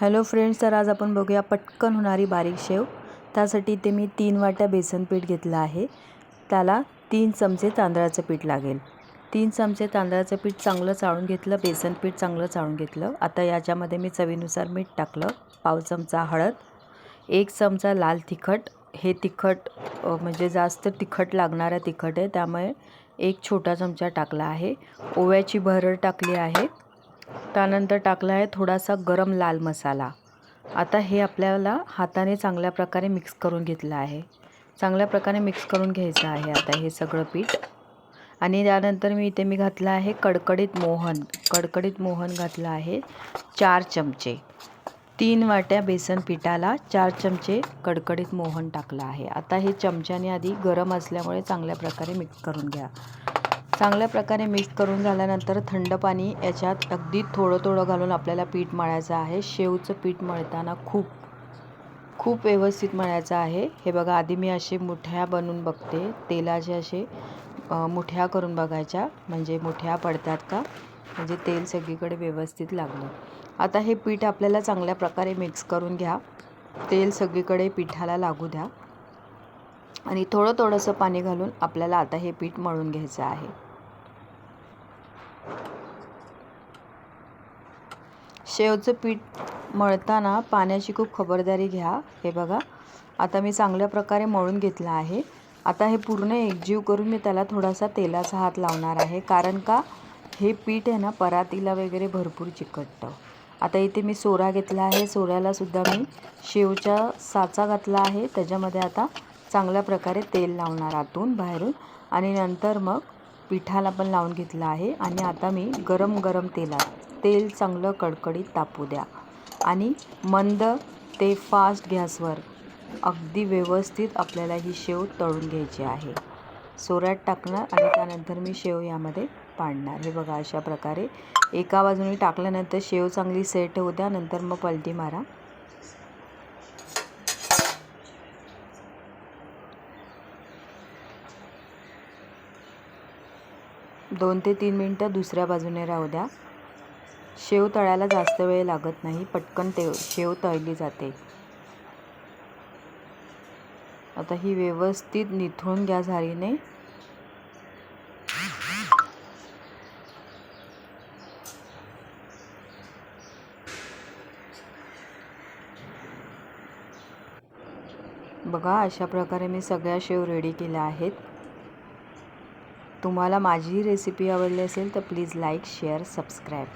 Hello friends तर आज आपण बघूया पटकन होणारी बारीक शेव. त्यासाठी इथे मी तीन वाट्या बेसन पीठ घेतलं आहे. त्याला तीन चमचे तांदळाचं पीठ लागेल. तीन चमचे तांदळाचं पीठ चांगलं चाळून घेतलं बेसन पीठ चांगलं चाळून घेतलं. आता याच्यामध्ये मी चवीनुसार मीठ टाकलं पाव चमचा हळद एक चमचा लाल तिखट. हे तिखट म्हणजे जास्त तिखट लागणारं तिखट आहे त्यामुळे एक छोटा चमचा टाकला आहे. ओव्याची भरड टाकली आहे. त्यानंतर टाकला आहे थोडासा गरम लाल मसाला. आता हे आपल्याला हाताने चांगल्या प्रकारे मिक्स करून घेतलं आहे. चांगल्या प्रकारे मिक्स करून घ्यायचं आहे आता हे सगळं पीठ. आणि त्यानंतर मी इथे मी घातलं आहे कडकडीत मोहन. कडकडीत मोहन घातलं आहे चार चमचे. तीन वाट्या बेसन पिठाला चार चमचे कडकडीत मोहन टाकलं आहे. आता हे चमच्याने आधी गरम असल्यामुळे चांगल्या प्रकारे मिक्स करून घ्या. चांगल्या प्रकारे मिक्स करून झाल्यानंतर थंड पाणी याच्यात अगदी थोडं थोडं घालून आपल्याला पीठ मळायचं आहे. शेवचं पीठ मळताना खूप खूप व्यवस्थित मळायचं आहे. हे बघा आधी मी असे मुठ्या बनवून बघते. तेलाचे असे मुठ्या करून बघायच्या. म्हणजे मुठ्या पडतात का? म्हणजे तेल सगळीकडे व्यवस्थित लागलं. आता हे पीठ आपल्याला चांगल्या प्रकारे मिक्स करून घ्या. तेल सगळीकडे पिठाला लागू द्या. आणि थोडं थोडंसं पाणी घालून आपल्याला आता हे पीठ मळून घ्यायचं आहे. शेवचं पीठ मळताना पाण्याची खूप खबरदारी घ्या. हे बघा आता मी चांगल्या प्रकारे मळून घेतलं आहे. आता हे पूर्ण एकजीव करून मी त्याला थोडासा तेलाचा हात लावणार आहे कारण का? हे पीठ आहे ना परातीला वगैरे भरपूर चिकटतं. आता इथे मी सोरा घेतला आहे. सोऱ्याला सुद्धा मी शेवच्या साचा घातला आहे. त्याच्यामध्ये आता चांगल्या प्रकारे तेल लावणार आतून बाहेरून. आणि नंतर मग पिठाला पण लावून घेतलं आहे आणि आता मी गरम गरम तेलात तेल चांगलं कडकडीत तापू द्या. आणि मंद ते फास्ट गॅसवर अगदी व्यवस्थित आपल्याला ही शेव तळून घ्यायची आहे. सोऱ्यात टाकणार आणि त्यानंतर मी शेव यामध्ये पाडणार. हे बघा अशा प्रकारे एका बाजूने टाकल्यानंतर शेव चांगली सेट होऊ द्या नंतर मग पलटी मारा. दोन ते तीन मिनटं दुसऱ्या बाजूने राहू द्या. शेव तळायला जास्त वेळ लागत नाही पटकन ते शेव तळली जाते. आता ही व्यवस्थित निथळून घ्या झारीने. बघा अशा प्रकारे मी सगळ्या शेव रेडी केल्या आहेत. तुम्हाला माझी रेसिपी आवडली असेल तर प्लीज लाईक शेअर सबस्क्राईब